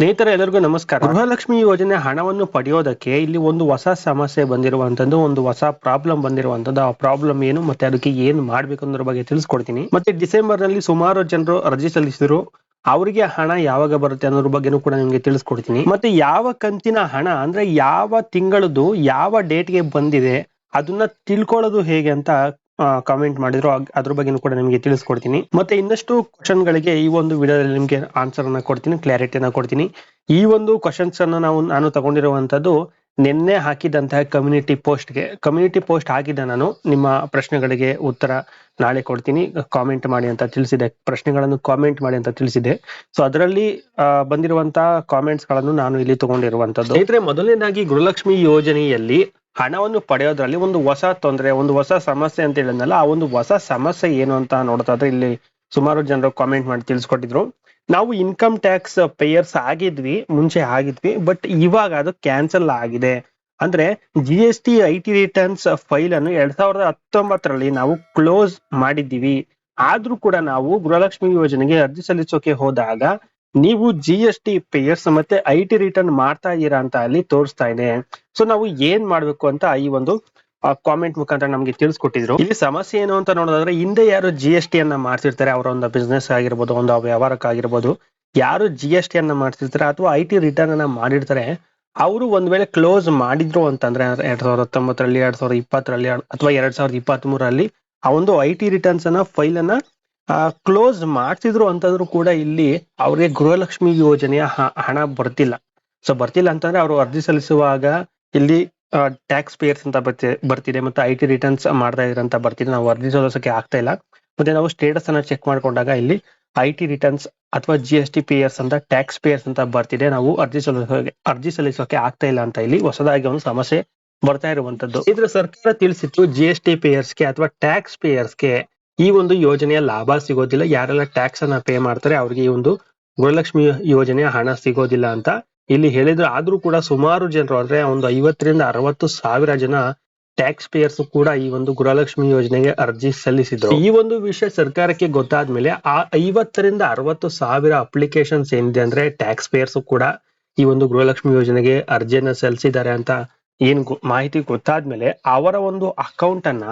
ಸ್ನೇಹಿತರೆ, ಎಲ್ಲರಿಗೂ ನಮಸ್ಕಾರ. ಗೃಹಲಕ್ಷ್ಮಿ ಯೋಜನೆ ಹಣವನ್ನು ಪಡೆಯೋದಕ್ಕೆ ಇಲ್ಲಿ ಒಂದು ಹೊಸ ಸಮಸ್ಯೆ ಬಂದಿರುವಂತದ್ದು, ಒಂದು ಹೊಸ ಪ್ರಾಬ್ಲಮ್ ಬಂದಿರುವಂತದ್ದು. ಆ ಪ್ರಾಬ್ಲಮ್ ಏನು ಮತ್ತೆ ಅದಕ್ಕೆ ಏನ್ ಮಾಡ್ಬೇಕು ಅನ್ನೋದ್ರ ಬಗ್ಗೆ ತಿಳಿಸ್ಕೊಡ್ತೀನಿ. ಮತ್ತೆ ಡಿಸೆಂಬರ್ನಲ್ಲಿ ಸುಮಾರು ಜನರು ಅರ್ಜಿ ಸಲ್ಲಿಸಿದ್ರು. ಅವರಿಗೆ ಹಣ ಯಾವಾಗ ಬರುತ್ತೆ ಅನ್ನೋದ್ರ ಬಗ್ಗೆನೂ ಕೂಡ ನಿಮ್ಗೆ ತಿಳಿಸ್ಕೊಡ್ತೀನಿ. ಮತ್ತೆ ಯಾವ ಕಂತಿನ ಹಣ, ಅಂದ್ರೆ ಯಾವ ತಿಂಗಳದು ಯಾವ ಡೇಟ್ಗೆ ಬಂದಿದೆ, ಅದನ್ನ ತಿಳ್ಕೊಳ್ಳೋದು ಹೇಗೆ ಅಂತ ಕಾಮೆಂಟ್ ಮಾಡಿದ್ರು. ಅದ್ರ ಬಗ್ಗೆನೂ ಕೂಡ ನಿಮಗೆ ತಿಳಿಸ್ಕೊಡ್ತೀನಿ. ಮತ್ತೆ ಇನ್ನಷ್ಟು ಕ್ವಶನ್ ಗಳಿಗೆ ಈ ಒಂದು ವಿಡಿಯೋದಲ್ಲಿ ನಿಮಗೆ ಆನ್ಸರ್ ಅನ್ನ ಕೊಡ್ತೀನಿ ಕ್ಲಾರಿಟಿನ ಕೊಡ್ತೀನಿ. ಈ ಒಂದು ಕ್ವಶನ್ಸ್ ಅನ್ನ ನಾವು, ನಾನು ತಗೊಂಡಿರುವಂತದ್ದು ನಿನ್ನೆ ಹಾಕಿದಂತಹ ಕಮ್ಯುನಿಟಿ ಗೆ. ಕಮ್ಯುನಿಟಿ ಪೋಸ್ಟ್ ಹಾಕಿದ್ದೆ ನಾನು ನಿಮ್ಮ ಪ್ರಶ್ನೆಗಳಿಗೆ ಉತ್ತರ ನಾಳೆ ಕೊಡ್ತೀನಿ. ಕಾಮೆಂಟ್ ಮಾಡಿ ಅಂತ ತಿಳಿಸಿದೆ. ಪ್ರಶ್ನೆಗಳನ್ನು ಕಾಮೆಂಟ್ ಮಾಡಿ ಅಂತ ತಿಳಿಸಿದೆ. ಸೊ ಅದರಲ್ಲಿ ಬಂದಿರುವಂತಹ ಕಾಮೆಂಟ್ಸ್ಗಳನ್ನು ನಾನು ಇಲ್ಲಿ ತಗೊಂಡಿರುವಂತದ್ದು. ಇದ್ರೆ ಮೊದಲನೇದಾಗಿ ಗೃಹಲಕ್ಷ್ಮಿ ಯೋಜನೆಯಲ್ಲಿ ಹಣವನ್ನು ಪಡೆಯೋದ್ರಲ್ಲಿ ಒಂದು ಹೊಸ ತೊಂದರೆ, ಒಂದು ಹೊಸ ಸಮಸ್ಯೆ ಅಂತ ಹೇಳಿದ್ನಲ್ಲ, ಆ ಒಂದು ಹೊಸ ಸಮಸ್ಯೆ ಏನು ಅಂತ ನೋಡ್ತಾ ಇದ್ರೆ ಇಲ್ಲಿ ಸುಮಾರು ಜನರು ಕಾಮೆಂಟ್ ಮಾಡಿ ತಿಳಿಸ್ಕೊಟ್ಟಿದ್ರು. ನಾವು ಇನ್ಕಮ್ ಟ್ಯಾಕ್ಸ್ ಪೇಯರ್ಸ್ ಆಗಿದ್ವಿ, ಮುಂಚೆ ಆಗಿದ್ವಿ ಬಟ್ ಇವಾಗ ಅದು ಕ್ಯಾನ್ಸಲ್ ಆಗಿದೆ. ಅಂದ್ರೆ G S T I T returns file ಅನ್ನು ಎರಡ್ ಸಾವಿರದ ಹತ್ತೊಂಬತ್ತರಲ್ಲಿ ನಾವು ಕ್ಲೋಸ್ ಮಾಡಿದ್ದೀವಿ. ಆದ್ರೂ ಕೂಡ ನಾವು ಗೃಹಲಕ್ಷ್ಮಿ ಯೋಜನೆಗೆ ಅರ್ಜಿ ಸಲ್ಲಿಸೋಕೆ ಹೋದಾಗ ನೀವು ಜಿ ಎಸ್ ಟಿ ಪೇಯರ್ಸ್ ಮತ್ತೆ ಐ ಟಿ ರಿಟರ್ನ್ ಮಾಡ್ತಾ ಇದ್ದೀರಾ ಅಂತ ಅಲ್ಲಿ ತೋರಿಸ್ತಾ ಇದೆ. ಸೊ ನಾವು ಏನ್ ಮಾಡ್ಬೇಕು ಅಂತ ಈ ಒಂದು ಕಾಮೆಂಟ್ ಮುಖಾಂತರ ನಮ್ಗೆ ತಿಳಿಸ್ಕೊಟ್ಟಿದ್ರು. ಇಲ್ಲಿ ಸಮಸ್ಯೆ ಏನು ಅಂತ ನೋಡೋದಾದ್ರೆ, ಹಿಂದೆ ಯಾರು ಜಿ ಎಸ್ ಟಿ ಅನ್ನ ಮಾಡ್ತಿರ್ತಾರೆ, ಅವರ ಒಂದು ಬಿಸ್ನೆಸ್ ಆಗಿರ್ಬೋದು, ಒಂದು ವ್ಯವಹಾರಕ್ಕಾಗಿರ್ಬೋದು. ಯಾರು ಜಿ ಎಸ್ ಟಿ ಅನ್ನ ಮಾಡ್ತಿರ್ತಾರೆ ಅಥವಾ ಐ ಟಿ ರಿಟರ್ನ್ ಅನ್ನ ಮಾಡಿರ್ತಾರೆ, ಅವರು ಒಂದ್ ವೇಳೆ ಕ್ಲೋಸ್ ಮಾಡಿದ್ರು ಅಂತಂದ್ರೆ ಎರಡ್ ಸಾವಿರದ ಹತ್ತೊಂಬತ್ತರಲ್ಲಿ, ಎರಡ್ ಸಾವಿರದ ಇಪ್ಪತ್ತರಲ್ಲಿ, ಅಥವಾ ಎರಡ್ ಸಾವಿರದ ಇಪ್ಪತ್ತ್ ಮೂರರಲ್ಲಿ ಆ ಒಂದು ಐ ಟಿ ರಿಟರ್ನ್ಸ್ ಅನ್ನ ಫೈಲ್ ಅನ್ನ ಕ್ಲೋಸ್ ಮಾಡ್ತಿದ್ರು ಅಂತಂದ್ರು ಕೂಡ ಇಲ್ಲಿ ಅವ್ರಿಗೆ ಗೃಹಲಕ್ಷ್ಮಿ ಯೋಜನೆಯ ಹಣ ಬರ್ತಿಲ್ಲ. ಸೊ ಬರ್ತಿಲ್ಲ ಅಂತಂದ್ರೆ ಅವರು ಅರ್ಜಿ ಸಲ್ಲಿಸುವಾಗ ಇಲ್ಲಿ ಟ್ಯಾಕ್ಸ್ ಪೇಯರ್ಸ್ ಅಂತ ಬರ್ತಿ- ಬರ್ತಿದೆ ಮತ್ತೆ ಐ ಟಿ ರಿಟರ್ನ್ಸ್ ಮಾಡ್ತಾ ಇದ್ರೆ ಅಂತ ಬರ್ತಿದೆ. ನಾವು ಅರ್ಜಿ ಸಲ್ಲಿಸೋಕೆ ಆಗ್ತಾ ಇಲ್ಲ. ಮತ್ತೆ ನಾವು ಸ್ಟೇಟಸ್ ಅನ್ನ ಚೆಕ್ ಮಾಡ್ಕೊಂಡಾಗ ಇಲ್ಲಿ ಐ ಟಿ ರಿಟರ್ನ್ಸ್ ಅಥವಾ ಜಿ ಎಸ್ ಟಿ ಪೇಯರ್ಸ್ ಅಂತ ಟ್ಯಾಕ್ಸ್ ಪೇಯರ್ಸ್ ಅಂತ ಬರ್ತಿದೆ. ನಾವು ಅರ್ಜಿ ಸಲ್ಲಿಸೋಕೆ ಅರ್ಜಿ ಸಲ್ಲಿಸೋಕೆ ಆಗ್ತಾ ಇಲ್ಲ ಅಂತ ಇಲ್ಲಿ ಹೊಸದಾಗಿ ಒಂದು ಸಮಸ್ಯೆ ಬರ್ತಾ ಇರುವಂತದ್ದು ಇದ್ರ ಸರ್ಕಾರ ತಿಳಿಸಿತ್ತು ಜಿ ಎಸ್ ಟಿ ಗೆ ಅಥವಾ ಟ್ಯಾಕ್ಸ್ಗೆ ಈ ಒಂದು ಯೋಜನೆಯ ಲಾಭ ಸಿಗೋದಿಲ್ಲ, ಯಾರೆಲ್ಲ ಟ್ಯಾಕ್ಸ್ ಅನ್ನ ಪೇ ಮಾಡ್ತಾರೆ ಅವ್ರಿಗೆ ಈ ಒಂದು ಗೃಹಲಕ್ಷ್ಮಿ ಯೋಜನೆಯ ಹಣ ಸಿಗೋದಿಲ್ಲ ಅಂತ ಇಲ್ಲಿ ಹೇಳಿದ್ರು. ಆದ್ರೂ ಕೂಡ ಸುಮಾರು ಜನರು ಅಂದ್ರೆ ಒಂದು ಐವತ್ತರಿಂದ ಅರವತ್ತು ಸಾವಿರ ಜನ ಟ್ಯಾಕ್ಸ್ ಪೇಯರ್ಸ್ ಕೂಡ ಈ ಒಂದು ಗೃಹಲಕ್ಷ್ಮಿ ಯೋಜನೆಗೆ ಅರ್ಜಿ ಸಲ್ಲಿಸಿದ್ರು. ಈ ಒಂದು ವಿಷಯ ಸರ್ಕಾರಕ್ಕೆ ಗೊತ್ತಾದ್ಮೇಲೆ ಆ ಐವತ್ತರಿಂದ ಅರವತ್ತು ಸಾವಿರ ಅಪ್ಲಿಕೇಶನ್ಸ್ ಏನಿದೆ ಅಂದ್ರೆ ಟ್ಯಾಕ್ಸ್ ಪೇಯರ್ಸ್ ಕೂಡ ಈ ಒಂದು ಗೃಹಲಕ್ಷ್ಮಿ ಯೋಜನೆಗೆ ಅರ್ಜಿಯನ್ನ ಸಲ್ಲಿಸಿದ್ದಾರೆ ಅಂತ ಏನ್ ಮಾಹಿತಿ ಗೊತ್ತಾದ್ಮೇಲೆ ಅವರ ಒಂದು ಅಕೌಂಟ್ ಅನ್ನ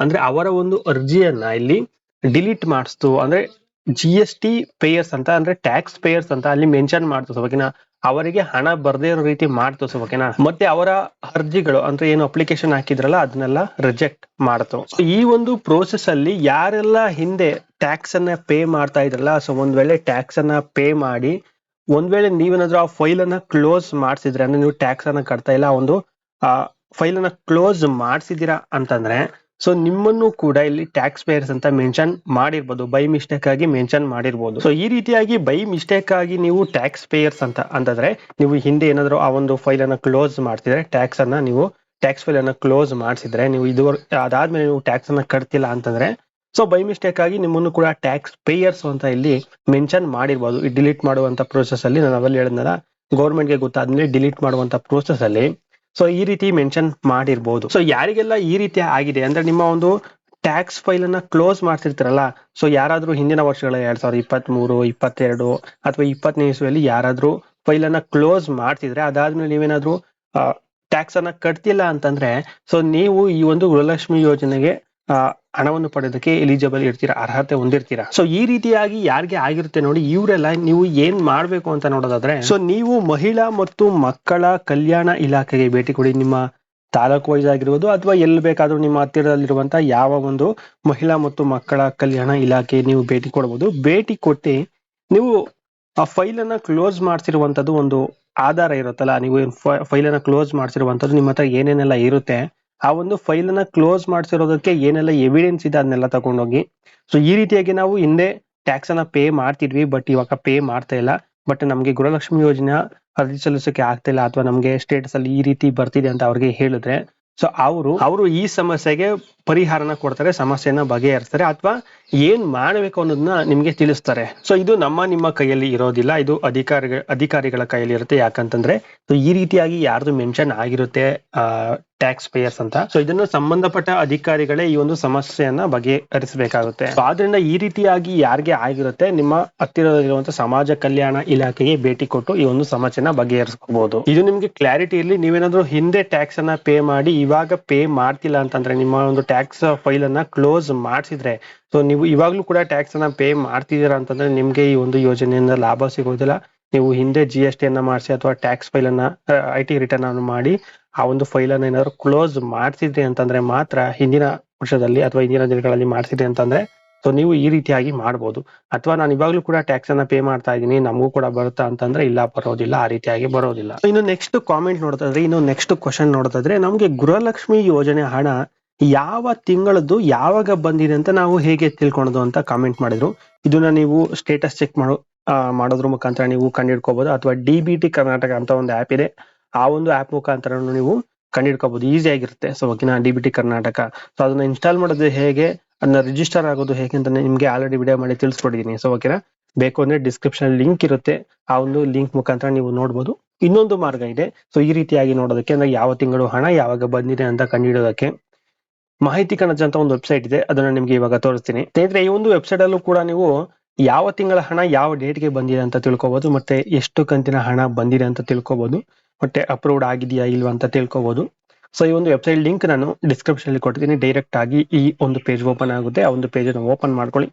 ಅಂದ್ರೆ ಅವರ ಒಂದು ಅರ್ಜಿಯನ್ನ ಇಲ್ಲಿ ಡಿಲೀಟ್ ಮಾಡಿಸ್ತು. ಅಂದ್ರೆ ಜಿ ಎಸ್ ಟಿ ಪೇಯರ್ಸ್ ಅಂತ, ಅಂದ್ರೆ ಟ್ಯಾಕ್ಸ್ ಪೇಯರ್ಸ್ ಅಂತ ಅಲ್ಲಿ ಮೆನ್ಷನ್ ಮಾಡ್ತು ಓಕೆನಾ ಅವರಿಗೆ ಹಣ ಬರದೇ ಇರೋ ರೀತಿ ಮಾಡ್ತು ಓಕೆನಾ ಮತ್ತೆ ಅವರ ಅರ್ಜಿಗಳು, ಅಂದ್ರೆ ಏನು ಅಪ್ಲಿಕೇಶನ್ ಹಾಕಿದ್ರಲ್ಲ, ಅದನ್ನೆಲ್ಲ ರಿಜೆಕ್ಟ್ ಮಾಡ್ತು. ಈ ಒಂದು ಪ್ರೋಸೆಸ್ ಅಲ್ಲಿ ಯಾರೆಲ್ಲ ಹಿಂದೆ ಟ್ಯಾಕ್ಸ್ ಅನ್ನ ಪೇ ಮಾಡ್ತಾ ಇದ್ರಲ್ಲ ಸೊ ಒಂದ್ ವೇಳೆ ಟ್ಯಾಕ್ಸ್ ಅನ್ನ ಪೇ ಮಾಡಿ, ಒಂದ್ ವೇಳೆ ನೀವೇನಾದ್ರೂ ಆ ಫೈಲ್ ಅನ್ನ ಕ್ಲೋಸ್ ಮಾಡಿಸಿದ್ರೆ, ಅಂದ್ರೆ ನೀವು ಟ್ಯಾಕ್ಸ್ ಅನ್ನ ಕಟ್ತಾ ಇಲ್ಲ ಒಂದು, ಆ ಫೈಲ್ ಅನ್ನ ಕ್ಲೋಸ್ ಮಾಡಿಸಿದೀರಾ ಅಂತಂದ್ರೆ ಸೊ ನಿಮ್ಮನ್ನು ಕೂಡ ಇಲ್ಲಿ ಟ್ಯಾಕ್ಸ್ ಪೇಯರ್ಸ್ ಅಂತ ಮೆನ್ಷನ್ ಮಾಡಿರ್ಬೋದು ಬೈ ಮಿಸ್ಟೇಕ್ ಆಗಿ ಮೆನ್ಷನ್ ಮಾಡಿರ್ಬೋದು. ಸೊ ಈ ರೀತಿಯಾಗಿ ಬೈ ಮಿಸ್ಟೇಕ್ ಆಗಿ ನೀವು ಟ್ಯಾಕ್ಸ್ ಪೇಯರ್ಸ್ ಅಂತ ಅಂತಂದ್ರೆ, ನೀವು ಹಿಂದೆ ಏನಾದ್ರು ಆ ಒಂದು ಫೈಲ್ ಅನ್ನ ಕ್ಲೋಸ್ ಮಾಡ್ತಿದ್ರೆ ಟ್ಯಾಕ್ಸ್ ಅನ್ನ ನೀವು ಟ್ಯಾಕ್ಸ್ ಫೈಲ್ ಅನ್ನ ಕ್ಲೋಸ್ ಮಾಡಿಸಿದ್ರೆ, ನೀವು ಇದು ಅದಾದ್ಮೇಲೆ ನೀವು ಟ್ಯಾಕ್ಸ್ ಅನ್ನ ಕಟ್ತಿಲ್ಲ ಅಂತಂದ್ರೆ ಸೊ ಬೈ ಮಿಸ್ಟೇಕ್ ಆಗಿ ನಿಮ್ಮನ್ನು ಕೂಡ ಟ್ಯಾಕ್ಸ್ ಪೇಯರ್ಸ್ ಅಂತ ಇಲ್ಲಿ ಮೆನ್ಷನ್ ಮಾಡಿರ್ಬೋದು. ಈ ಡಿಲೀಟ್ ಮಾಡುವಂತ ಪ್ರೋಸೆಸ್ ಅಲ್ಲಿ ನಾನು ಅವೆಲ್ಲ ಹೇಳಿದ್ನಲ್ಲ ಗೌರ್ಮೆಂಟ್ಗೆ ಗೊತ್ತಾದ್ಮೇಲೆ ಡಿಲೀಟ್ ಮಾಡುವಂತ ಪ್ರೋಸೆಸ್ ಅಲ್ಲಿ ಸೊ ಈ ರೀತಿ ಮೆನ್ಷನ್ ಮಾಡಿರ್ಬೋದು. ಸೊ ಯಾರಿಗೆಲ್ಲ ಈ ರೀತಿ ಆಗಿದೆ, ಅಂದ್ರೆ ನಿಮ್ಮ ಒಂದು ಟ್ಯಾಕ್ಸ್ ಫೈಲ್ ಅನ್ನ ಕ್ಲೋಸ್ ಮಾಡ್ತಿರ್ತಾರಲ್ಲ ಸೊ ಯಾರಾದ್ರೂ ಹಿಂದಿನ ವರ್ಷಗಳ ಎರಡ್ ಸಾವಿರದ ಇಪ್ಪತ್ತ್ ಮೂರು ಇಪ್ಪತ್ತೆರಡು ಅಥವಾ ಇಪ್ಪತ್ತನೇ ಇಸ್ವಿಯಲ್ಲಿ ಯಾರಾದ್ರೂ ಫೈಲ್ ಅನ್ನ ಕ್ಲೋಸ್ ಮಾಡ್ತಿದ್ರೆ, ಅದಾದ್ಮೇಲೆ ನೀವೇನಾದ್ರೂ ಟ್ಯಾಕ್ಸ್ ಅನ್ನ ಕಟ್ತಿಲ್ಲ ಅಂತಂದ್ರೆ ಸೊ ನೀವು ಈ ಒಂದು ಗೃಹಲಕ್ಷ್ಮಿ ಯೋಜನೆಗೆ ಹಣವನ್ನು ಪಡೆಯೋದಕ್ಕೆ ಎಲಿಜಿಬಲ್ ಇರ್ತೀರಾ ಅರ್ಹತೆ ಹೊಂದಿರ್ತೀರಾ? ಸೊ ಈ ರೀತಿಯಾಗಿ ಯಾರಿಗೆ ಆಗಿರುತ್ತೆ ನೋಡಿ, ಇವರೆಲ್ಲ ನೀವು ಏನ್ ಮಾಡ್ಬೇಕು ಅಂತ ನೋಡೋದಾದ್ರೆ ಸೊ ನೀವು ಮಹಿಳಾ ಮತ್ತು ಮಕ್ಕಳ ಕಲ್ಯಾಣ ಇಲಾಖೆಗೆ ಭೇಟಿ ಕೊಡಿ. ನಿಮ್ಮ ತಾಲೂಕು ವೈಸ್ ಆಗಿರ್ಬೋದು ಅಥವಾ ಎಲ್ಲಿ ಬೇಕಾದ್ರೂ ನಿಮ್ಮ ಹತ್ತಿರದಲ್ಲಿರುವಂತ ಯಾವ ಒಂದು ಮಹಿಳಾ ಮತ್ತು ಮಕ್ಕಳ ಕಲ್ಯಾಣ ಇಲಾಖೆ ನೀವು ಭೇಟಿ ಕೊಡಬಹುದು ಭೇಟಿ ಕೊಟ್ಟು ನೀವು ಆ ಫೈಲ್ ಅನ್ನ ಕ್ಲೋಸ್ ಮಾಡ್ಸಿರುವಂತದ್ದು ಒಂದು ಆಧಾರ ಇರುತ್ತಲ್ಲ, ನೀವು ಫೈಲ್ ಅನ್ನ ಕ್ಲೋಸ್ ಮಾಡ್ತಿರುವಂತದ್ದು ನಿಮ್ಮ ಹತ್ರ ಏನೇನೆಲ್ಲ ಇರುತ್ತೆ ಆ ಒಂದು ಫೈಲ್ ಅನ್ನ ಕ್ಲೋಸ್ ಮಾಡ್ಸಿರೋದಕ್ಕೆ ಏನೆಲ್ಲ ಎವಿಡೆನ್ಸ್ ಇದೆ ಅದನ್ನೆಲ್ಲ ತಗೊಂಡೋಗಿ. ಸೊ ಈ ರೀತಿಯಾಗಿ ನಾವು ಹಿಂದೆ ಟ್ಯಾಕ್ಸ್ ಅನ್ನ ಪೇ ಮಾಡ್ತಿದ್ವಿ ಬಟ್ ಇವಾಗ ಪೇ ಮಾಡ್ತಾ ಇಲ್ಲ. ಬಟ್ ನಮ್ಗೆ ಗೃಹಲಕ್ಷ್ಮಿ ಯೋಜನೆ ಅರ್ಜಿ ಸಲ್ಲಿಸೋಕೆ ಆಗ್ತಾ ಇಲ್ಲ ಅಥವಾ ನಮ್ಗೆ ಸ್ಟೇಟಸ್ ಅಲ್ಲಿ ಈ ರೀತಿ ಬರ್ತಿದೆ ಅಂತ ಅವ್ರಿಗೆ ಹೇಳಿದ್ರೆ ಸೊ ಅವರು ಅವರು ಈ ಸಮಸ್ಯೆಗೆ ಪರಿಹಾರನ ಕೊಡ್ತಾರೆ, ಸಮಸ್ಯೆನ ಬಗೆಹರಿಸ್ತಾರೆ ಅಥವಾ ಏನ್ ಮಾಡಬೇಕು ಅನ್ನೋದನ್ನ ನಿಮ್ಗೆ ತಿಳಿಸ್ತಾರೆ. ಸೊ ಇದು ನಮ್ಮ ನಿಮ್ಮ ಕೈಯಲ್ಲಿ ಇರೋದಿಲ್ಲ, ಇದು ಅಧಿಕಾರಿಗಳ ಅಧಿಕಾರಿಗಳ ಕೈಯಲ್ಲಿ ಇರುತ್ತೆ. ಯಾಕಂತಂದ್ರೆ, ಈ ರೀತಿಯಾಗಿ ಯಾರ್ದು ಮೆನ್ಷನ್ ಆಗಿರುತ್ತೆ ಟ್ಯಾಕ್ಸ್ ಪೇಯರ್ಸ್ ಅಂತ. ಸೊ ಇದನ್ನು ಸಂಬಂಧಪಟ್ಟ ಅಧಿಕಾರಿಗಳೇ ಈ ಒಂದು ಸಮಸ್ಯೆಯನ್ನ ಬಗೆಹರಿಸಬೇಕಾಗುತ್ತೆ. ಆದ್ರಿಂದ ಈ ರೀತಿಯಾಗಿ ಯಾರಿಗೆ ಆಗಿರುತ್ತೆ, ನಿಮ್ಮ ಹತ್ತಿರದಲ್ಲಿರುವಂತಹ ಸಮಾಜ ಕಲ್ಯಾಣ ಇಲಾಖೆಗೆ ಭೇಟಿ ಕೊಟ್ಟು ಈ ಒಂದು ಸಮಸ್ಯೆನ ಬಗೆಹರಿಸಬಹುದು ಇದು ನಿಮ್ಗೆ ಕ್ಲಾರಿಟಿ ಇರಲಿ, ನೀವೇನಾದ್ರೂ ಹಿಂದೆ ಟ್ಯಾಕ್ಸ್ ಅನ್ನ ಪೇ ಮಾಡಿ, ಇವಾಗ ಪೇ ಮಾಡ್ತಿಲ್ಲ ಅಂತಂದ್ರೆ ನಿಮ್ಮ ಒಂದು ಟ್ಯಾಕ್ಸ್ ಫೈಲ್ ಅನ್ನ ಕ್ಲೋಸ್ ಮಾಡಿಸಿದ್ರೆ ಸೊ ನೀವು ಇವಾಗ್ಲೂ ಕೂಡ ಟ್ಯಾಕ್ಸ್ ಅನ್ನ ಪೇ ಮಾಡ್ತಿದ್ದೀರಾ ಅಂತಂದ್ರೆ ನಿಮ್ಗೆ ಈ ಒಂದು ಯೋಜನೆಯಿಂದ ಲಾಭ ಸಿಗೋದಿಲ್ಲ. ನೀವು ಹಿಂದೆ ಜಿ ಎಸ್ ಟಿ ಅನ್ನ ಮಾಡಿಸಿ ಅಥವಾ ಟ್ಯಾಕ್ಸ್ ಫೈಲ್ ಅನ್ನ ಐ ಟಿ ರಿಟರ್ನ್ ಅನ್ನು ಮಾಡಿ ಆ ಒಂದು ಫೈಲ್ ಅನ್ನ ಏನಾದ್ರು ಕ್ಲೋಸ್ ಮಾಡ್ತಿದ್ರಿ ಅಂತಂದ್ರೆ ಮಾತ್ರ ಹಿಂದಿನ ವರ್ಷದಲ್ಲಿ ಅಥವಾ ಹಿಂದಿನ ದಿನಗಳಲ್ಲಿ ಮಾಡ್ತಿದ್ರಿ ಅಂತಂದ್ರೆ ಸೊ ನೀವು ಈ ರೀತಿಯಾಗಿ ಮಾಡ್ಬೋದು. ಅಥವಾ ನಾನು ಇವಾಗ್ಲೂ ಕೂಡ ಟ್ಯಾಕ್ಸ್ ಅನ್ನ ಪೇ ಮಾಡ್ತಾ ಇದ್ದೀನಿ, ನಮಗೂ ಕೂಡ ಬರುತ್ತಾ ಅಂತಂದ್ರೆ ಇಲ್ಲ, ಬರೋದಿಲ್ಲ, ಆ ರೀತಿಯಾಗಿ ಬರೋದಿಲ್ಲ. ಇನ್ನು ನೆಕ್ಸ್ಟ್ ಕಾಮೆಂಟ್ ನೋಡ್ತಾದ್ರೆ ಇನ್ನು ನೆಕ್ಸ್ಟ್ ಕ್ವಶನ್ ನೋಡೋದಾದ್ರೆ ನಮ್ಗೆ ಗೃಹಲಕ್ಷ್ಮಿ ಯೋಜನೆ ಹಣ ಯಾವ ತಿಂಗಳದ್ದು ಯಾವಾಗ ಬಂದಿದೆ ಅಂತ ನಾವು ಹೇಗೆ ತಿಳ್ಕೊಳೋದು ಅಂತ ಕಾಮೆಂಟ್ ಮಾಡಿದ್ರು. ಇದನ್ನ ನೀವು ಸ್ಟೇಟಸ್ ಚೆಕ್ ಮಾಡೋ ಮಾಡೋದ್ರ ಮುಖಾಂತರ ನೀವು ಕಂಡಿಡ್ಕೋಬಹುದು ಅಥವಾ ಡಿ ಕರ್ನಾಟಕ ಅಂತ ಒಂದು ಆಪ್ ಇದೆ. ಆ ಒಂದು ಆಪ್ ಮುಖಾಂತರ ನೀವು ಕಂಡಿಡ್ಕೋಬಹುದು ಈಸಿ ಆಗಿರುತ್ತೆ. ಸೊ ಓಕೆನಾ? D B T Karnataka so ಅದನ್ನ ಇನ್ಸ್ಟಾಲ್ ಮಾಡೋದು ಹೇಗೆ? ಅದನ್ನ ರಿಜಿಸ್ಟರ್ ಆಗೋದು ಹೇಗೆ ಅಂತ ನಿಮ್ಗೆ ಆಲ್ರೆಡಿ ವಿಡಿಯೋ ಮಾಡಿ ತಿಳಿಸ್ಕೊಟ್ಟಿದ್ದೀನಿ ಸೊ ಓಕೆನಾ? ಬೇಕು ಅಂದ್ರೆ ಡಿಸ್ಕ್ರಿಪ್ಷನ್ ಲಿಂಕ್ ಇರುತ್ತೆ. ಆ ಒಂದು ಲಿಂಕ್ ಮುಖಾಂತರ ನೀವು ನೋಡಬಹುದು ಇನ್ನೊಂದು ಮಾರ್ಗ ಇದೆ. ಸೊ ಈ ರೀತಿಯಾಗಿ ನೋಡೋದಕ್ಕೆ ಅಂದ್ರೆ ಯಾವ ತಿಂಗಳು ಹಣ, ಯಾವಾಗ ಬಂದಿದೆ ಅಂತ ಕಂಡುಹಿಡೋದಕ್ಕೆ ಮಾಹಿತಿ ಕಣಜ ಅಂತ ಒಂದು ವೆಬ್ಸೈಟ್ ಇದೆ. ಅದನ್ನ ನಿಮ್ಗೆ ಇವಾಗ ತೋರಿಸ್ತೀನಿ. ಸ್ನೇಹಿತರೆ, ಈ ಒಂದು ವೆಬ್ಸೈಟ್ ಅಲ್ಲೂ ಕೂಡ ನೀವು ಯಾವ ತಿಂಗಳ ಹಣ, ಯಾವ ಡೇಟ್ಗೆ ಬಂದಿದೆ ಅಂತ ತಿಳ್ಕೊಬಹುದು ಮತ್ತೆ ಎಷ್ಟು ಕಂತಿನ ಹಣ ಬಂದಿದೆ ಅಂತ ತಿಳ್ಕೊಬಹುದು ಮತ್ತೆ ಅಪ್ರೂವ್ಡ್ ಆಗಿದೆಯಾ ಇಲ್ವಾ ಅಂತ ತಿಳ್ಕೊಬಹುದು ಸೊ ಈ ಒಂದು ವೆಬ್ಸೈಟ್ ಲಿಂಕ್ ನಾನು ಡಿಸ್ಕ್ರಿಪ್ಷನ್ ಅಲ್ಲಿ ಕೊಟ್ಟಿದ್ದೀನಿ. ಡೈರೆಕ್ಟ್ ಆಗಿ ಈ ಒಂದು ಪೇಜ್ ಓಪನ್ ಆಗುತ್ತೆ. ಆ ಒಂದು ಪೇಜ್ ಅನ್ನು ಓಪನ್ ಮಾಡ್ಕೊಳ್ಳಿ.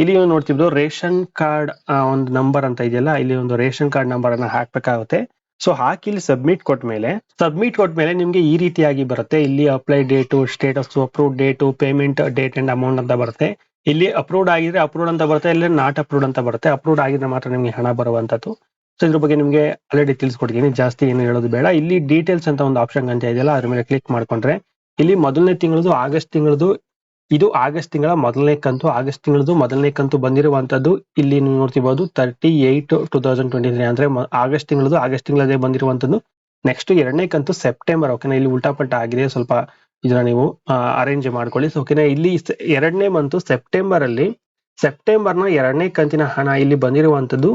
ಇಲ್ಲಿ ನೀವು ನೋಡ್ತಿದ್ದು ರೇಷನ್ ಕಾರ್ಡ್ ಒಂದು ನಂಬರ್ ಅಂತ ಇದೆಯಲ್ಲ, ಇಲ್ಲಿ ಒಂದು ರೇಷನ್ ಕಾರ್ಡ್ ನಂಬರ್ ಅನ್ನ ಹಾಕ್ಬೇಕಾಗುತ್ತೆ. ಸೊ ಹಾಕಿ ಇಲ್ಲಿ ಸಬ್ಮಿಟ್ ಕೊಟ್ಮೇಲೆ ಸಬ್ಮಿಟ್ ಕೊಟ್ಮೇಲೆ ನಿಮ್ಗೆ ಈ ರೀತಿಯಾಗಿ ಬರುತ್ತೆ. ಇಲ್ಲಿ apply date status approve date payment date and amount ಅಂತ ಬರುತ್ತೆ. ಇಲ್ಲಿ ಅಪ್ರೂವ್ಡ್ ಆಗಿದ್ರೆ ಅಪ್ರೂವ್ಡ್ ಅಂತ ಬರುತ್ತೆ ಇಲ್ಲಿ ನಾಟ್ ಅಪ್ರೂವ್ಡ್ ಅಂತ ಬರುತ್ತೆ. ಅಪ್ರೂವ್ಡ್ ಆಗಿದ್ರೆ ಮಾತ್ರ ನಿಮಗೆ ಹಣ ಬರುವಂತದ್ದು ಸೊ ಇದ್ರ ಬಗ್ಗೆ ನಿಮಗೆ ಆಲ್ರೆಡಿ ತಿಳಿಸ್ಕೊಡ್ತೀನಿ ಜಾಸ್ತಿ ಏನು ಹೇಳೋದು ಬೇಡ. ಇಲ್ಲಿ ಡೀಟೇಲ್ಸ್ ಅಂತ ಒಂದು ಆಪ್ಷನ್ ಅಂತ ಇದೆಯಲ್ಲ, ಅದ್ರ ಮೇಲೆ ಕ್ಲಿಕ್ ಮಾಡ್ಕೊಂಡ್ರೆ ಇಲ್ಲಿ ಮೊದಲನೇ ತಿಂಗಳದು ಆಗಸ್ಟ್ ತಿಂಗಳದು ಇದು ಆಗಸ್ಟ್ ತಿಂಗಳ ಮೊದಲನೇ ಕಂತು, ಆಗಸ್ಟ್ ತಿಂಗಳದು ಮೊದಲನೇ ಕಂತು ಬಂದಿರುವಂತದ್ದು ಇಲ್ಲಿ ನೀವು ನೋಡ್ತಿಬಹುದು thirty eight two thousand twenty three ಅಂದ್ರೆ ಆಗಸ್ಟ್ ತಿಂಗಳದು ಆಗಸ್ಟ್ ತಿಂಗಳದೇ ಬಂದಿರುವಂತದ್ದು ನೆಕ್ಸ್ಟ್ ಎರಡನೇ ಕಂತು ಸೆಪ್ಟೆಂಬರ್ ಓಕೆನಾ ಇಲ್ಲಿ ಉಲ್ಟಾಪಟ್ಟ ಆಗಿದೆ. ಸ್ವಲ್ಪ ಇದನ್ನ ನೀವು ಅರೇಂಜ್ ಮಾಡ್ಕೊಳ್ಳಿ. ಸೊ ಓಕೆನಾ ಇಲ್ಲಿ ಎರಡನೇ ಮಂತು ಸೆಪ್ಟೆಂಬರ್ ಅಲ್ಲಿ ಸೆಪ್ಟೆಂಬರ್ನ ಎರಡನೇ ಕಂತಿನ ಹಣ ಇಲ್ಲಿ ಬಂದಿರುವಂತದ್ದು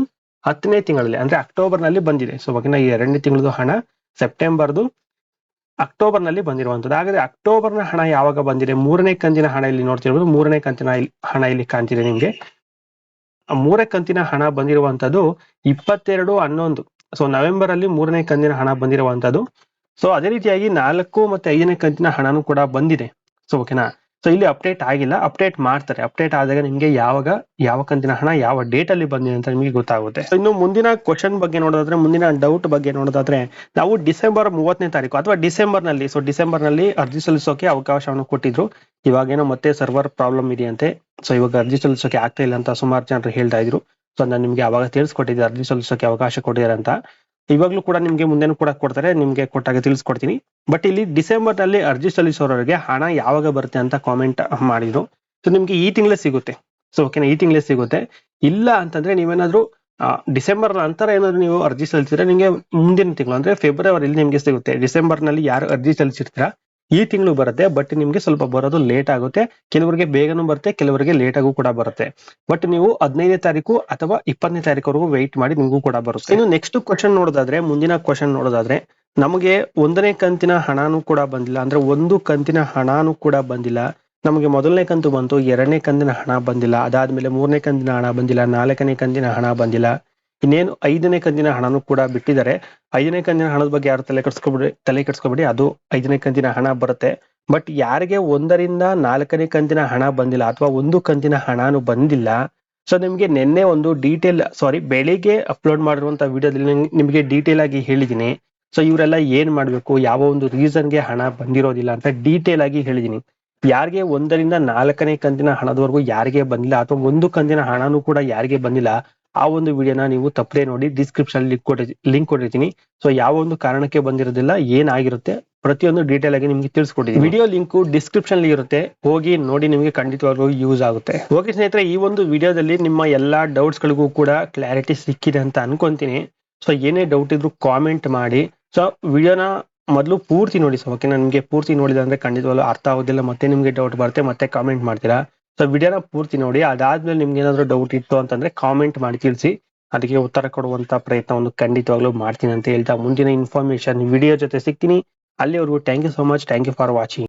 ಹತ್ತನೇ ತಿಂಗಳಲ್ಲಿ, ಅಂದ್ರೆ ಅಕ್ಟೋಬರ್ನಲ್ಲಿ ಬಂದಿದೆ. ಸೊ ಓಕೆನಾ ಈ ಎರಡನೇ ತಿಂಗಳದು ಹಣ ಸೆಪ್ಟೆಂಬರ್ದು ಅಕ್ಟೋಬರ್ನಲ್ಲಿ ಬಂದಿರುವಂತದ್ದು ಹಾಗಾದ್ರೆ ಅಕ್ಟೋಬರ್ನ ಹಣ ಯಾವಾಗ ಬಂದಿದೆ? ಮೂರನೇ ಕಂತಿನ ಹಣ ಇಲ್ಲಿ ನೋಡ್ತಿರ್ಬೋದು. ಮೂರನೇ ಕಂತಿನ ಹಣ ಇಲ್ಲಿ ಕಾಣ್ತಿದೆ ನಿಮ್ಗೆ. ಮೂರನೇ ಕಂತಿನ ಹಣ ಬಂದಿರುವಂತದ್ದು ಇಪ್ಪತ್ತೆರಡು ಹನ್ನೊಂದು. ಸೊ ನವೆಂಬರ್ ಅಲ್ಲಿ ಮೂರನೇ ಕಂತಿನ ಹಣ ಬಂದಿರುವಂತದ್ದು ಸೊ ಅದೇ ರೀತಿಯಾಗಿ ನಾಲ್ಕು ಮತ್ತೆ ಐದನೇ ಕಂತಿನ ಹಣನೂ ಕೂಡ ಬಂದಿದೆ. ಸೊ ಓಕೆನಾ? ಸೊ ಇಲ್ಲಿ ಅಪ್ಡೇಟ್ ಆಗಿಲ್ಲ. ಅಪ್ಡೇಟ್ ಮಾಡ್ತಾರೆ. ಅಪ್ಡೇಟ್ ಆದಾಗ ನಿಮ್ಗೆ ಯಾವಾಗ, ಯಾವ ಕಂತಿನ ಹಣ, ಯಾವ ಡೇಟ್ ಅಲ್ಲಿ ಬಂದಿದೆ ಅಂತ ನಿಮಗೆ ಗೊತ್ತಾಗುತ್ತೆ. ಇನ್ನು ಮುಂದಿನ ಕ್ವಶನ್ ಬಗ್ಗೆ ನೋಡೋದಾದ್ರೆ, ಮುಂದಿನ ಡೌಟ್ ಬಗ್ಗೆ ನೋಡೋದಾದ್ರೆ, ನಾವು ಡಿಸೆಂಬರ್ ಮೂವತ್ತನೇ ತಾರೀಕು ಅಥವಾ ಡಿಸೆಂಬರ್ನಲ್ಲಿ ಸೊ ಡಿಸೆಂಬರ್ನಲ್ಲಿ ಅರ್ಜಿ ಸಲ್ಲಿಸೋಕೆ ಅವಕಾಶವನ್ನು ಕೊಟ್ಟಿದ್ರು. ಇವಾಗೇನೋ ಮತ್ತೆ ಸರ್ವರ್ ಪ್ರಾಬ್ಲಮ್ ಇದೆಯಂತೆ. ಸೊ ಇವಾಗ ಅರ್ಜಿ ಸಲ್ಲಿಸೋಕೆ ಆಗ್ತಾ ಇಲ್ಲ ಅಂತ ಸುಮಾರು ಜನರು ಹೇಳ್ತಾ ಇದ್ರು. ಸೊ ನಾನು ನಿಮ್ಗೆ ಅವಾಗ ತಿಳಿಸ್ಕೊಟ್ಟಿದ್ದೆ. ಅರ್ಜಿ ಸಲ್ಲಿಸೋಕೆ ಅವಕಾಶ ಕೊಟ್ಟಿದ್ದಾರೆ ಅಂತ. ಇವಾಗ್ಲೂ ಕೂಡ ನಿಮ್ಗೆ ಮುಂದೆನೂ ಕೂಡ ಕೊಡ್ತಾರೆ, ನಿಮ್ಗೆ ಕೊಟ್ಟಾಗ ತಿಳಿಸ್ಕೊಡ್ತೀನಿ. ಬಟ್ ಇಲ್ಲಿ ಡಿಸೆಂಬರ್ನಲ್ಲಿ ಅರ್ಜಿ ಸಲ್ಲಿಸೋರವರಿಗೆ ಹಣ ಯಾವಾಗ ಬರುತ್ತೆ ಅಂತ ಕಾಮೆಂಟ್ ಮಾಡಿದ್ರು. ಸೊ ನಿಮ್ಗೆ ಈ ತಿಂಗಳೇ ಸಿಗುತ್ತೆ. ಸೊ ಓಕೆನಾ ಈ ತಿಂಗಳೇ ಸಿಗುತ್ತೆ. ಇಲ್ಲ ಅಂತಂದ್ರೆ ನೀವೇನಾದ್ರೂ ಡಿಸೆಂಬರ್ ನಂತರ ಏನಾದ್ರು ನೀವು ಅರ್ಜಿ ಸಲ್ಲಿಸಿದ್ರೆ ನಿಮಗೆ ಮುಂದಿನ ತಿಂಗಳು, ಅಂದ್ರೆ ಫೆಬ್ರವರಿಲಿ ನಿಮ್ಗೆ ಸಿಗುತ್ತೆ. ಡಿಸೆಂಬರ್ನಲ್ಲಿ ಯಾರು ಅರ್ಜಿ ಸಲ್ಲಿಸಿರ್ತೀರಾ? ಈ ತಿಂಗಳು ಬರುತ್ತೆ ಬಟ್ ನಿಮ್ಗೆ ಸ್ವಲ್ಪ ಬರೋದು ಲೇಟ್ ಆಗುತ್ತೆ. ಕೆಲವರಿಗೆ ಬೇಗನೂ ಬರುತ್ತೆ, ಕೆಲವರಿಗೆ ಲೇಟ್ ಆಗೂ ಕೂಡ ಬರುತ್ತೆ. ಬಟ್ ನೀವು ಹದಿನೈದನೇ ತಾರೀಕು ಅಥವಾ ಇಪ್ಪತ್ತನೇ ತಾರೀಕುವರೆಗೂ ವೆಯ್ಟ್ ಮಾಡಿ ನಿಮಗೂ ಕೂಡ ಬರುತ್ತೆ. ಇನ್ನು ನೆಕ್ಸ್ಟ್ ಕ್ವಶನ್ ನೋಡೋದಾದ್ರೆ, ಮುಂದಿನ ಕ್ವಶನ್ ನೋಡೋದಾದ್ರೆ, ನಮಗೆ ಒಂದನೇ ಕಂತಿನ ಹಣಾನು ಕೂಡ ಬಂದಿಲ್ಲ. ಅಂದ್ರೆ ಒಂದು ಕಂತಿನ ಹಣಾನು ಕೂಡ ಬಂದಿಲ್ಲ. ನಮಗೆ ಮೊದಲನೇ ಕಂತು ಬಂತು, ಎರಡನೇ ಕಂತಿನ ಹಣ ಬಂದಿಲ್ಲ. ಅದಾದ್ಮೇಲೆ ಮೂರನೇ ಕಂತಿನ ಹಣ ಬಂದಿಲ್ಲ, ನಾಲ್ಕನೇ ಕಂತಿನ ಹಣ ಬಂದಿಲ್ಲ. ಇನ್ನೇನು ಐದನೇ ಕಂತಿನ ಹಣನು ಕೂಡ ಬಿಟ್ಟಿದ್ದಾರೆ. ಐದನೇ ಕಂತಿನ ಹಣದ ಬಗ್ಗೆ ಯಾರು ತಲೆ ಕೆಡ್ಸ್ಕೊಬಿಡಿ ತಲೆ ಕೆಡ್ಸ್ಕೊಬಿಡಿ, ಅದು ಐದನೇ ಕಂತಿನ ಹಣ ಬರುತ್ತೆ. ಬಟ್ ಯಾರಿಗೆ ಒಂದರಿಂದ ನಾಲ್ಕನೇ ಕಂತಿನ ಹಣ ಬಂದಿಲ್ಲ ಅಥವಾ ಒಂದು ಕಂತಿನ ಹಣನು ಬಂದಿಲ್ಲ. ಸೊ ನಿಮ್ಗೆ ನಿನ್ನೆ ಒಂದು ಡೀಟೇಲ್ ಸಾರಿ ಬೆಳಿಗ್ಗೆ ಅಪ್ಲೋಡ್ ಮಾಡಿರುವಂತ ವಿಡಿಯೋದಲ್ಲಿ ನಿಮಗೆ ಡೀಟೇಲ್ ಆಗಿ ಹೇಳಿದೀನಿ ಸೊ ಇವರೆಲ್ಲ ಏನ್ ಮಾಡ್ಬೇಕು, ಯಾವ ಒಂದು ರೀಸನ್ಗೆ ಹಣ ಬಂದಿರೋದಿಲ್ಲ ಅಂತ ಡೀಟೇಲ್ ಆಗಿ ಹೇಳಿದೀನಿ ಯಾರಿಗೆ ಒಂದರಿಂದ ನಾಲ್ಕನೇ ಕಂತಿನ ಹಣದವರೆಗೂ ಯಾರಿಗೆ ಬಂದಿಲ್ಲ ಅಥವಾ ಒಂದು ಕಂತಿನ ಹಣನೂ ಕೂಡ ಯಾರಿಗೆ ಬಂದಿಲ್ಲ ಆ ಒಂದು ವಿಡಿಯೋನ ನೀವು ತಪ್ಪದೆ ನೋಡಿ ಡಿಸ್ಕ್ರಿಪ್ಷನ್ ಲಿಂಕ್ ಕೊಟ್ಟಿ ಲಿಂಕ್ ಕೊಟ್ಟಿರ್ತೀನಿ. ಸೊ ಯಾವ ಒಂದು ಕಾರಣಕ್ಕೆ ಬಂದಿರೋದಿಲ್ಲ ಏನಾಗಿರುತ್ತೆ ಪ್ರತಿಯೊಂದು ಡೀಟೇಲ್ ಆಗಿ ನಿಮ್ಗೆ ತಿಳಿಸ್ಕೊಟ್ಟಿದ್ದೀನಿ. ವಿಡಿಯೋ ಲಿಂಕ್ ಡಿಸ್ಕ್ರಿಪ್ಷನ್ ಇರುತ್ತೆ. ಹೋಗಿ ನೋಡಿ, ನಿಮಗೆ ಖಂಡಿತವಾಗ್ಲೂ ಯೂಸ್ ಆಗುತ್ತೆ. ಓಕೆ ಸ್ನೇಹಿತರೆ, ಈ ಒಂದು ವಿಡಿಯೋದಲ್ಲಿ ನಿಮ್ಮ ಎಲ್ಲಾ ಡೌಟ್ಸ್ ಗಳಿಗೂ ಕೂಡ ಕ್ಲಾರಿಟಿ ಸಿಕ್ಕಿದೆ ಅಂತ ಅನ್ಕೊಂತೀನಿ. ಸೊ ಏನೇ ಡೌಟ್ ಇದ್ರು ಕಾಮೆಂಟ್ ಮಾಡಿ. ಸೊ ವಿಡಿಯೋನ ಮೊದಲು ಪೂರ್ತಿ ನೋಡಿ. ಸೊ ಓಕೆ ನಿಮಗೆ ಪೂರ್ತಿ ನೋಡಿದ್ರೆ ಅಂದ್ರೆ ಖಂಡಿತವಾಗ್ಲೂ ಅರ್ಥ ಆಗೋದಿಲ್ಲ, ಮತ್ತೆ ನಿಮ್ಗೆ ಡೌಟ್ ಬರುತ್ತೆ, ಮತ್ತೆ ಕಾಮೆಂಟ್ ಮಾಡ್ತೀರಾ? ಸೊ ವಿಡಿಯೋನ ಪೂರ್ತಿ ನೋಡಿ. ಅದಾದ್ಮೇಲೆ ನಿಮ್ಗೆ ಏನಾದ್ರು ಡೌಟ್ ಇತ್ತು ಅಂತಂದ್ರೆ ಕಾಮೆಂಟ್ ಮಾಡಿ ತಿಳಿಸಿ. ಅದಕ್ಕೆ ಉತ್ತರ ಕೊಡುವಂತ ಪ್ರಯತ್ನವನ್ನು ಖಂಡಿತವಾಗ್ಲೂ ಮಾಡ್ತೀನಿ ಅಂತ ಹೇಳ್ತಾ ಮುಂದಿನ ಇನ್ಫಾರ್ಮೇಶನ್ ವಿಡಿಯೋ ಜೊತೆ ಸಿಗ್ತೀನಿ. ಅಲ್ಲಿವರೆಗೂ thank you so much thank you for watching